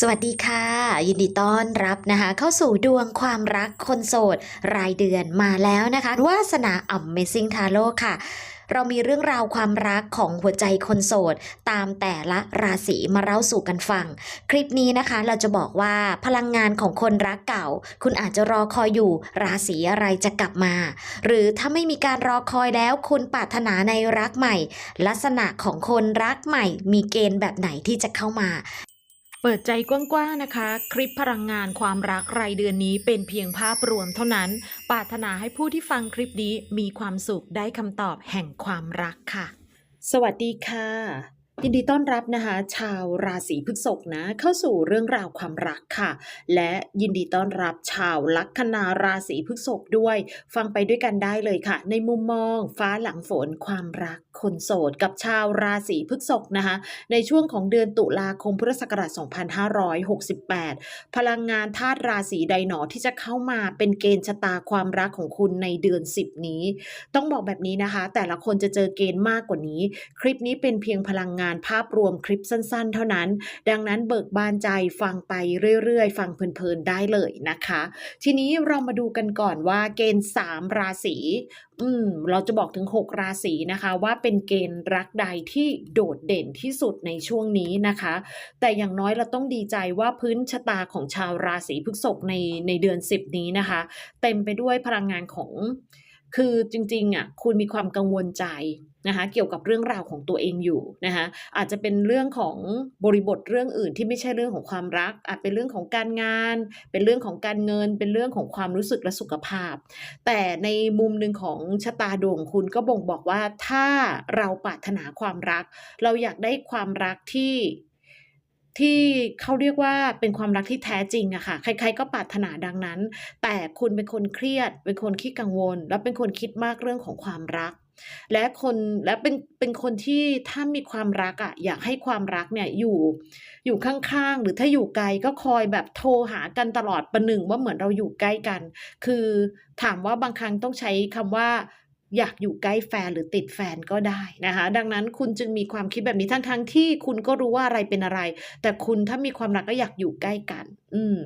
สวัสดีค่ะ ยินดีต้อนรับนะคะ เข้าสู่ดวงความรักคนโสด รายเดือนมาแล้วนะคะวาสนา Amazing Tarot ค่ะเรามีเรื่องราวความรักของหัวใจคนโสด ตามแต่ละราศีมาเล่าสู่กันฟัง คลิปนี้นะคะเราจะบอกว่าพลังงานของคนรักเก่า คุณอาจจะรอคอยอยู่ ราศีอะไรจะกลับมา หรือถ้าไม่มีการรอคอยแล้วคุณปรารถนาในรักใหม่ ลักษณะของคนรักใหม่ มีเกณฑ์แบบไหนที่จะเข้ามา เปิดใจกว้างๆนะคะ คลิปพลังงานความรักรายเดือนนี้เป็นเพียงภาพรวมเท่านั้น ปรารถนาให้ผู้ที่ฟังคลิปนี้มีความสุขได้คำตอบแห่งความรักค่ะ สวัสดีค่ะ ยินดีต้อนรับนะคะ ชาวราศีพฤษภนะ เข้าสู่เรื่องราวความรักค่ะ และยินดีต้อนรับชาวลัคนาราศีพฤษภด้วย ฟังไปด้วยกันได้เลยค่ะ ในมุมมอง ฟ้าหลังฝนความรักคนโสด กับชาวราศีพฤษภนะคะ ในช่วงของเดือนตุลาคมพุทธศักราช 2568 พลังงานธาตุราศีใดหนอที่จะเข้ามาเป็นเกณฑ์ชะตาความรักของคุณในเดือน 10 นี้ ต้องบอกแบบนี้นะคะ แต่ละคนจะเจอเกณฑ์มากกว่านี้ คลิปนี้เป็นเพียงพลังงานภาพรวมคลิปสั้น ๆ เท่านั้น ดังนั้นเบิกบานใจฟังไปเรื่อย ๆ ฟังเพลินๆได้เลยนะคะ ทีนี้เรามาดูกันก่อนว่าเกณฑ์ 3 ราศีอืมเราจะบอกถึง 6 ราศีนะคะ ว่าเป็นเกณฑ์รักใดที่โดดเด่นที่สุดในช่วงนี้นะคะ แต่อย่างน้อยเราต้องดีใจว่าพื้นชะตาของชาวราศีพฤษภในในเดือน 10 นี้นะคะ เต็มไปด้วยพลังงานของคือจริงๆอะคุณมีความกังวลใจ นะคะเกี่ยวกับเรื่องราวของตัวเองอยู่นะคะอาจจะเป็นเรื่องของบริบทเรื่องอื่นที่ไม่ใช่เรื่องของความรัก อาจเป็นเรื่องของการงาน เป็นเรื่องของการเงิน เป็นเรื่องของความรู้สึกและสุขภาพ แต่ในมุมหนึ่งของชะตาดวงคุณก็บ่งบอกว่าถ้าเราปรารถนาความรัก เราอยากได้ความรักที่ที่เขาเรียกว่าเป็นความรักที่แท้จริงอะค่ะ ใครๆก็ปรารถนาดังนั้น แต่คุณเป็นคนเครียด เป็นคนขี้กังวล และเป็นคนคิดมากเรื่องของความรัก และคนและเป็นเป็นคนที่ถ้ามีความรักอะอยากให้ความรักเนี่ยอยู่อยู่ข้างๆ หรือถ้าอยู่ไกลก็คอยแบบโทรหากันตลอดประหนึ่งว่าเหมือนเราอยู่ใกล้กัน คือถามว่าบางครั้งต้องใช้คำว่าอยากอยู่ใกล้แฟนหรือติดแฟนก็ได้นะคะ ดังนั้นคุณจึงมีความคิดแบบนี้ทั้งๆทที่คุณก็รู้ว่าอะไรเป็นอะไร แต่คุณถ้ามีความรักก็อยากอยู่ใกล้กัน อืม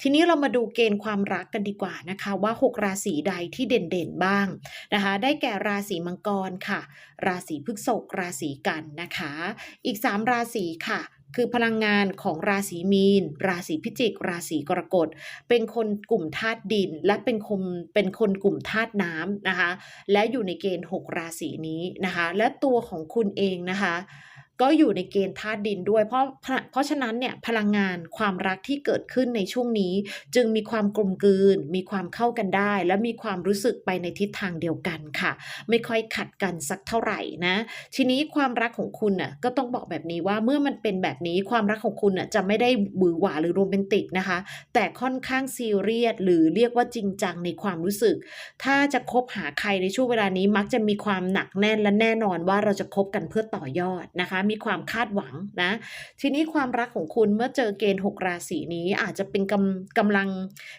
ทีนี้เรามาดูเกณฑ์ความรักกันดีกว่านะคะว่า 6 ราศีใดที่เด่นๆบ้างนะคะ ได้แก่ราศีมังกรค่ะ ราศีพฤษภราศีกันนะคะ อีก 3 ราศีค่ะคือพลังงานของราศีมีน ราศีพิจิก ราศีกรกฎ เป็นคนกลุ่มธาตุดิน และเป็นคนเป็นคนกลุ่มธาตุน้ำนะคะ และอยู่ในเกณฑ์ 6 ราศีนี้นะคะ และตัวของคุณเองนะคะ ก็อยู่ในเกณฑ์ธาตุดินด้วย เพราะเพราะฉะนั้นเนี่ยพลังงานความรักที่เกิดขึ้นในช่วงนี้ จึงมีความกลมกลืน มีความเข้ากันได้ และมีความรู้สึกไปในทิศทางเดียวกันค่ะ ไม่ค่อยขัดกันสักเท่าไหร่นะ ทีนี้ความรักของคุณน่ะก็ต้องบอกแบบนี้ว่าเมื่อมันเป็นแบบนี้ความรักของคุณน่ะจะไม่ได้หวือหวาหรือโรแมนติกนะคะ แต่ค่อนข้างซีเรียสหรือเรียกว่าจริงจังในความรู้สึก ถ้าจะคบหาใครในช่วงเวลานี้มักจะมีความหนักแน่นและแน่นอนว่าเราจะคบกันเพื่อต่อยอดนะคะมีความคาดหวังนะ ทีนี้ความรักของคุณเมื่อเจอเกณฑ์ 6 ราศีนี้อาจจะเป็นกำกำลัง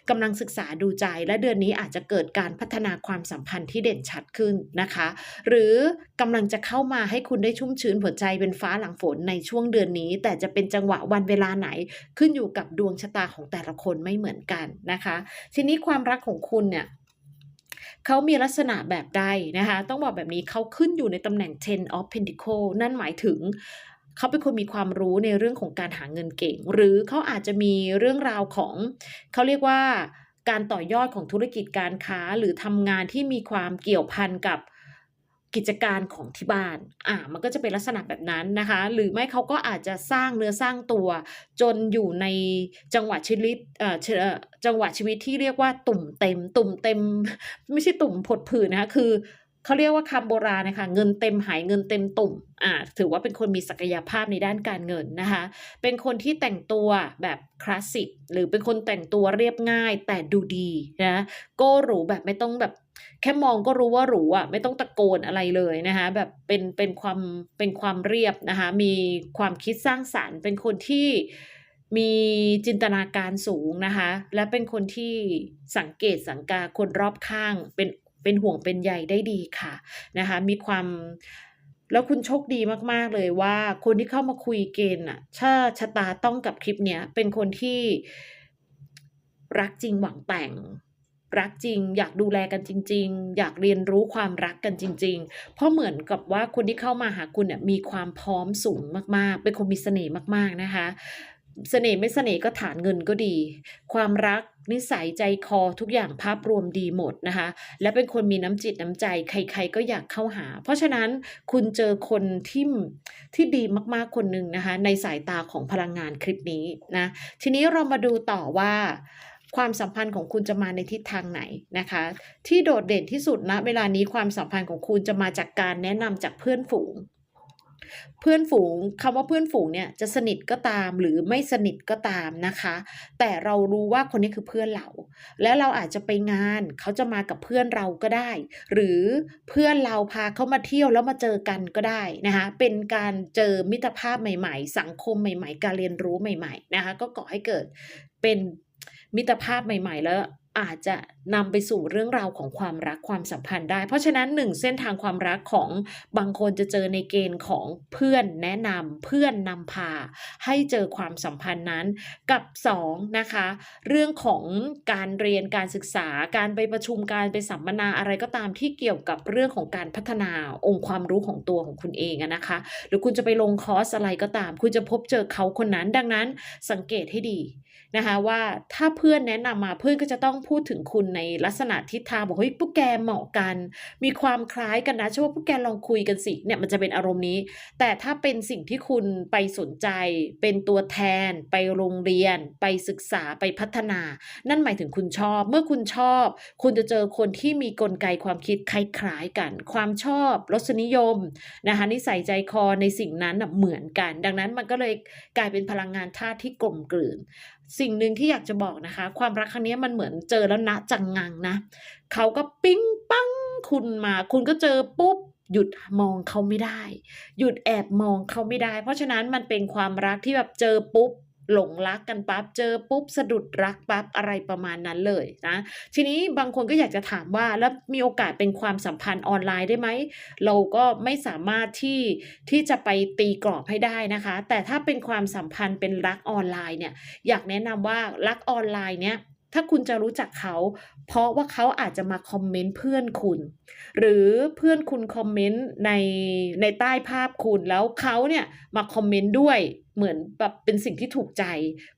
กำลังศึกษาดูใจ และเดือนนี้อาจจะเกิดการพัฒนาความสัมพันธ์ที่เด่นชัดขึ้นนะคะ หรือกำลังจะเข้ามาให้คุณได้ชุ่มชื้นหัวใจเป็นฟ้าหลังฝนในช่วงเดือนนี้ แต่จะเป็นจังหวะวันเวลาไหนขึ้นอยู่กับดวงชะตาของแต่ละคนไม่เหมือนกันนะคะ ทีนี้ความรักของคุณเนี่ย เขามีลักษณะแบบใดนะคะ ต้องบอกแบบนี้เขาขึ้นอยู่ในตำแหน่ง ten of pentacle นั่นหมายถึงเขาเป็นคนมีความรู้ในเรื่องของการหาเงินเก่ง หรือเขาอาจจะมีเรื่องราวของ เขาเรียกว่าการต่อยอดของธุรกิจการค้าหรือทำงานที่มีความเกี่ยวพันกับ กิจการของที่บ้าน อ่า มันก็จะเป็นลักษณะแบบนั้นนะคะ หรือไม่เขาก็อาจจะสร้างเนื้อสร้างตัว จนอยู่ในจังหวะชีวิตเอ่อจังหวะชีวิตที่เรียกว่าตุ่มเต็ม ตุ่มเต็ม ไม่ใช่ตุ่มผดผื่นนะคะ คือ เขาเรียกว่าคำโบราณนะคะเงินเต็มหายเงินเต็มตุ่มอ่าถือว่าเป็นคนมีศักยภาพในด้านการเงินนะคะ เป็นคนที่แต่งตัวแบบคลาสสิกหรือเป็นคนแต่งตัวเรียบง่ายแต่ดูดีนะโก็หรูแบบไม่ต้องแบบแค่มองก็รู้ว่าหรูอะไม่ต้องตะโกนอะไรเลยนะคะแบบเป็นเป็นความเป็นความเรียบนะคะมีความคิดสร้างสรรค์เป็นคนที่มีจินตนาการสูงนะคะ และเป็นคนที่สังเกตสังกาคนรอบข้าง เป็น เป็นห่วงเป็นใยได้ดีค่ะนะคะ มีความแล้วคุณโชคดีมากๆเลยว่า คนที่เข้ามาคุยเกณฑ์น่ะถ้าชะตาต้องกับคลิปเนี้ยเป็นคนที่รักจริงหวังแต่ง รักจริง อยากดูแลกันจริง ๆ อยากเรียนรู้ความรักกันจริง ๆ เพราะเหมือนกับว่าคนที่เข้ามาหาคุณเนี่ยมีความพร้อมสูงมากๆ เป็นคนมีเสน่ห์มากๆนะคะ เสน่ห์ไม่เสน่ห์ก็ฐานเงินก็ดี ความรักนิสัยใจคอทุกอย่างภาพรวมดีหมดนะคะ และเป็นคนมีน้ำจิตน้ำใจ ใคร ๆ ก็อยากเข้าหา เพราะฉะนั้นคุณเจอคนที่ที่ดีมากๆคนหนึ่งนะคะ ในสายตาของพลังงานคลิปนี้นะ ทีนี้เรามาดูต่อว่าความสัมพันธ์ของคุณจะมาในทิศทางไหนนะคะ ที่โดดเด่นที่สุดณเวลานี้ความสัมพันธ์ของคุณจะมาจากการแนะนำจากเพื่อนฝูง เพื่อนฝูงคำว่าเพื่อนฝูงเนี่ยจะสนิทก็ตามหรือไม่สนิทก็ตามนะคะ แต่เรารู้ว่าคนนี้คือเพื่อนเรา และเราอาจจะไปงานเขาจะมากับเพื่อนเราก็ได้ หรือเพื่อนเราพาเขามาเที่ยวแล้วมาเจอกันก็ได้นะคะเป็นการเจอมิตรภาพใหม่ ๆ สังคมใหม่ ๆ การเรียนรู้ใหม่ ๆนะคะ ก็ก่อให้เกิดเป็นมิตรภาพใหม่ ๆ แล้ว อาจจะนำไปสู่เรื่องราวของความรักความสัมพันธ์ได้ เพราะฉะนั้น1เส้นทางความรักของบางคนจะเจอในเกณฑ์ของเพื่อนแนะนำเพื่อนนำพา ให้เจอความสัมพันธ์นั้น กับ2นะคะเรื่องของการเรียนการศึกษาการไปประชุมการไปสัมมนาอะไรก็ตามที่เกี่ยวกับเรื่องของการพัฒนาองค์ความรู้ของตัวของคุณเองนะคะ หรือคุณจะไปลงคอร์สอะไรก็ตาม คุณจะพบเจอเขาคนนั้น ดังนั้นสังเกตให้ดี นะคะว่าถ้าเพื่อนแนะนำมาเพื่อนก็จะต้องพูดถึงคุณในลักษณะทิศทางบอกเฮ้ยพวกแกเหมาะกัน มีความคล้ายกันนะฉันว่าพวกแกลองคุยกันสิเนี่ยมันจะเป็นอารมณ์นี้ แต่ถ้าเป็นสิ่งที่คุณไปสนใจ เป็นตัวแทน ไปโรงเรียน ไปศึกษาไปพัฒนา นั่นหมายถึงคุณชอบ เมื่อคุณชอบ คุณจะเจอคนที่มีกลไกความคิดคล้ายๆกัน ความชอบรสนิยมนะคะนิสัยใจคอในสิ่งนั้นเหมือนกัน ดังนั้นมันก็เลยกลายเป็นพลังงานธาตุที่กลมกลืนสิ่งหนึ่งที่อยากจะบอกนะคะ ความรักครั้งนี้มันเหมือนเจอแล้วนะจังงังนะเขาก็ปิ๊งปังคุณมา คุณก็เจอปุ๊บหยุดมองเขาไม่ได้ หยุดแอบมองเขาไม่ได้ เพราะฉะนั้นมันเป็นความรักที่แบบเจอปุ๊บ หลงรักกันปั๊บเจอปุ๊บสะดุดรักปั๊บอะไรประมาณนั้นเลยนะทีนี้บางคนก็อยากจะถามว่าแล้วมีโอกาสเป็นความสัมพันธ์ออนไลน์ได้ไหมเราก็ไม่สามารถที่ที่จะไปตีกรอบให้ได้นะคะ แต่ถ้าเป็นความสัมพันธ์เป็นรักออนไลน์เนี่ยอยากแนะนำว่ารักออนไลน์เนี่ย ถ้าคุณจะรู้จักเขา เพราะว่าเขาอาจจะมาคอมเมนต์เพื่อนคุณ หรือเพื่อนคุณคอมเมนต์ในในใต้ภาพคุณแล้วเขาเนี่ยมาคอมเมนต์ด้วยเหมือนแบบเป็นสิ่งที่ถูกใจ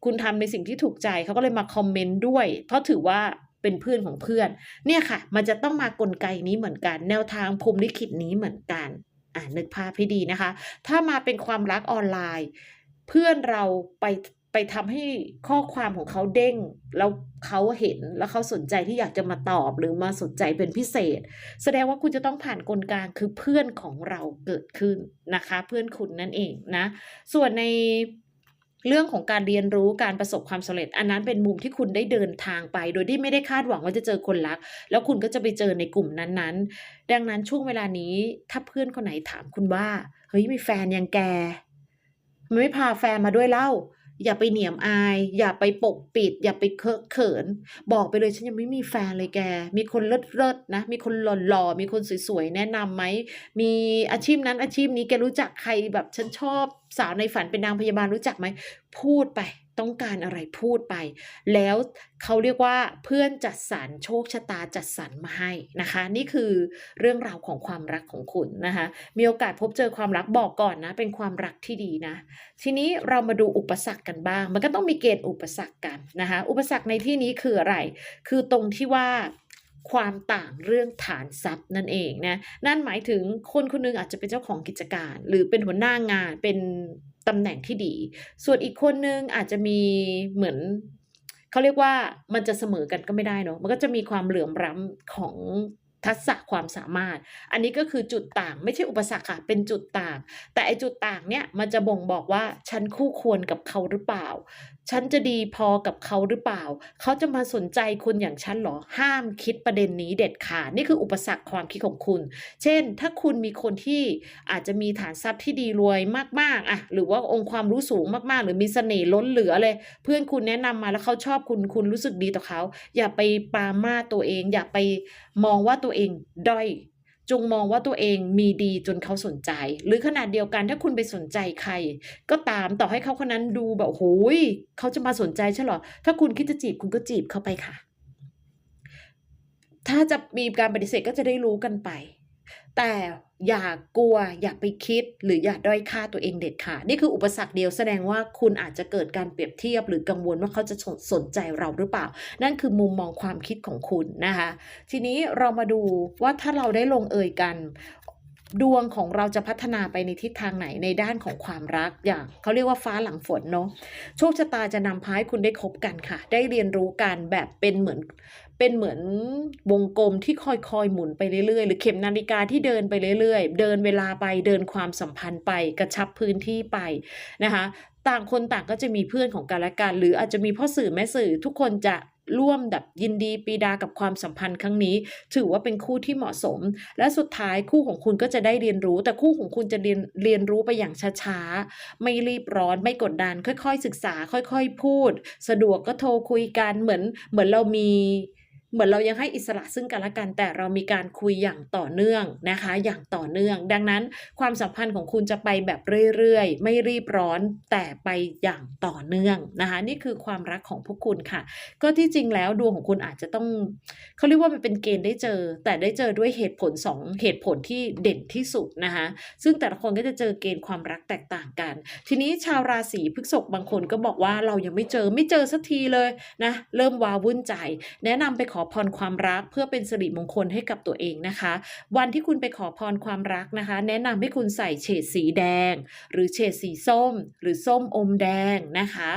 คุณทำในสิ่งที่ถูกใจเขาก็เลยมาคอมเมนต์ด้วย เพราะถือว่าเป็นเพื่อนของเพื่อน เนี่ยค่ะ มันจะต้องมากลไกนี้เหมือนกัน แนวทางพรมลิขิตนี้เหมือนกัน อ่านึกภาพให้ดีนะคะ ถ้ามาเป็นความรักออนไลน์ เพื่อนเราไป ไปทำให้ข้อความของเขาเด้ง แล้วเขาเห็นแล้วเขาสนใจที่อยากจะมาตอบหรือมาสนใจเป็นพิเศษ แสดงว่าคุณจะต้องผ่านกลกลางคือเพื่อนของเราเกิดขึ้นนะคะ เพื่อนคุณนั่นเองนะ ส่วนในเรื่องของการเรียนรู้การประสบความสำเร็จ อันนั้นเป็นมุมที่คุณได้เดินทางไป โดยที่ไม่ได้คาดหวังว่าจะเจอคนรัก แล้วคุณก็จะไปเจอในกลุ่มนั้นๆ ดังนั้นช่วงเวลานี้ถ้าเพื่อนคนไหนถามคุณว่า"เฮ้ยมีแฟนยังแก?ไม่พาแฟนมาด้วยเล่า?" อย่าไปเหนียมอาย อย่าไปปกปิด อย่าไปเคอะเขิน บอกไปเลย"ฉันยังไม่มีแฟนเลยแก มีคนเลิศเลิศนะ มีคนหล่อล่อมีคนสวยๆ แนะนำไหม?มีอาชีพนั้นอาชีพนี้แกรู้จักใครแบบฉันชอบสาวในฝันเป็นนางพยาบาลรู้จักไหม?"พูดไป ต้องการอะไรพูดไป แล้วเขาเรียกว่าเพื่อนจัดสรรโชคชะตาจัดสรรมาให้นะคะ นี่คือเรื่องราวของความรักของคุณนะคะ มีโอกาสพบเจอความรักบอกก่อนนะ เป็นความรักที่ดีนะ ทีนี้เรามาดูอุปสรรคกันบ้าง มันก็ต้องมีเกณฑ์อุปสรรคกันนะคะ อุปสรรคในที่นี้คืออะไร?คือตรงที่ว่าความต่างเรื่องฐานทรัพย์นั่นเองนะ นั่นหมายถึงคนคนหนึ่งอาจจะเป็นเจ้าของกิจการ หรือเป็นหัวหน้างานเป็น ตำแหน่งที่ดี ส่วนอีกคนหนึ่งอาจจะมีเหมือนเขาเรียกว่ามันจะเสมอกันก็ไม่ได้เนาะมันก็จะมีความเหลื่อมล้ำของทักษะความสามารถ อันนี้ก็คือจุดต่างไม่ใช่อุปสรรคค่ะเป็นจุดต่าง แต่ไอ้จุดต่างเนี่ยมันจะบ่งบอกว่าฉันคู่ควรกับเขาหรือเปล่า? ฉันจะดีพอกับเขาหรือเปล่า?เขาจะมาสนใจคนอย่างฉันเหรอ?ห้ามคิดประเด็นนี้เด็ดขาด นี่คืออุปสรรคความคิดของคุณ เช่น ถ้าคุณมีคนที่อาจจะมีฐานทรัพย์ที่ดีรวยมากๆอะหรือว่าองค์ความรู้สูงมากๆ หรือมีเสน่ห์ล้นเหลือเลย เพื่อนคุณแนะนำมาแล้วเขาชอบคุณ คุณรู้สึกดีต่อเขา อย่าไปปรามาตัวเอง อย่าไปมองว่าตัวเองด้อย จงมองว่าตัวเองมีดีจนเขาสนใจ หรือขนาดเดียวกันถ้าคุณไปสนใจใคร ก็ตามต่อให้เขาคนนั้นดูแบบโอ้ยเขาจะมาสนใจใช่หรอ ถ้าคุณคิดจะจีบคุณก็จีบเขาไปค่ะ ถ้าจะมีการปฏิเสธก็จะได้รู้กันไป แต่อย่ากลัวอย่าไปคิดหรืออย่าด้อยค่าตัวเองเด็ดขาดนี่คืออุปสรรคเดียวแสดงว่าคุณอาจจะเกิดการเปรียบเทียบหรือกังวลว่าเขาจะสนสนใจเราหรือเปล่า นั่นคือมุมมองความคิดของคุณนะคะ ทีนี้เรามาดูว่าถ้าเราได้ลงเอยกัน ดวงของเราจะพัฒนาไปในทิศทางไหนในด้านของความรักอย่างเขาเรียกว่าฟ้าหลังฝนเนาะโชคชะตาจะนำพาให้คุณได้คบกันค่ะ ได้เรียนรู้กันแบบเป็นเหมือน เป็นเหมือนวงกลมที่คอยๆหมุนไปเรื่อยๆ หรือเข็มนาฬิกาที่เดินไปเรื่อยๆ เดินเวลาไปเดินความสัมพันธ์ไปกระชับพื้นที่ไปนะคะต่างคนต่างก็จะมีเพื่อนของกันและกัน หรืออาจจะมีพ่อสื่อแม่สื่อทุกคนจะร่วมแบบยินดีปีดากับความสัมพันธ์ครั้งนี้ ถือว่าเป็นคู่ที่เหมาะสม และสุดท้ายคู่ของคุณก็จะได้เรียนรู้ แต่คู่ของคุณจะเรียนเรียนรู้ไปอย่างช้าๆ ไม่รีบร้อนไม่กดดัน ค่อยๆ ศึกษา ค่อยๆ พูด สะดวกก็โทรคุยกันเหมือนเหมือนเรามี เหมือนเรายังให้อิสระซึ่งกันและกัน แต่เรามีการคุยอย่างต่อเนื่องนะคะ อย่างต่อเนื่อง ดังนั้นความสัมพันธ์ของคุณจะไปแบบเรื่อยๆ ไม่รีบร้อนแต่ไปอย่างต่อเนื่องนะคะ นี่คือความรักของพวกคุณค่ะ ก็ที่จริงแล้วดวงของคุณอาจจะต้องเขาเรียกว่ามันเป็นเกณฑ์ได้เจอ แต่ได้เจอด้วยเหตุผลสองเหตุผลที่เด่นที่สุดนะคะซึ่งแต่ละคนก็จะเจอเกณฑ์ความรักแตกต่างกัน ทีนี้ชาวราศีพฤษภบางคนก็บอกว่าเรายังไม่เจอไม่เจอสักทีเลยนะเริ่มว้าวุ่นใจ แนะนำไปขออพรความรัก เพื่อเป็นสิริมงคลให้กับตัวเองนะคะ วันที่คุณไปขอพรความรักนะคะ แนะนำให้คุณใส่เฉดสีแดง หรือเฉดสีส้ม หรือส้มอมแดงนะคะ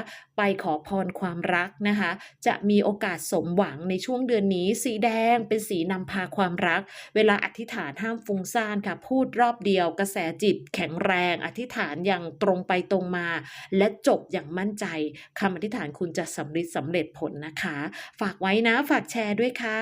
ไปขอพรความรักนะคะ จะมีโอกาสสมหวังในช่วงเดือนนี้ สีแดงเป็นสีนำพาความรัก เวลาอธิษฐานห้ามฟุ้งซ่านค่ะ พูดรอบเดียว กระแสจิตแข็งแรง อธิษฐานอย่างตรงไปตรงมา และจบอย่างมั่นใจคำอธิษฐานคุณจะสำเร็จสำเร็จผลนะคะ ฝากไว้นะฝากแชร์ด้วยค่ะ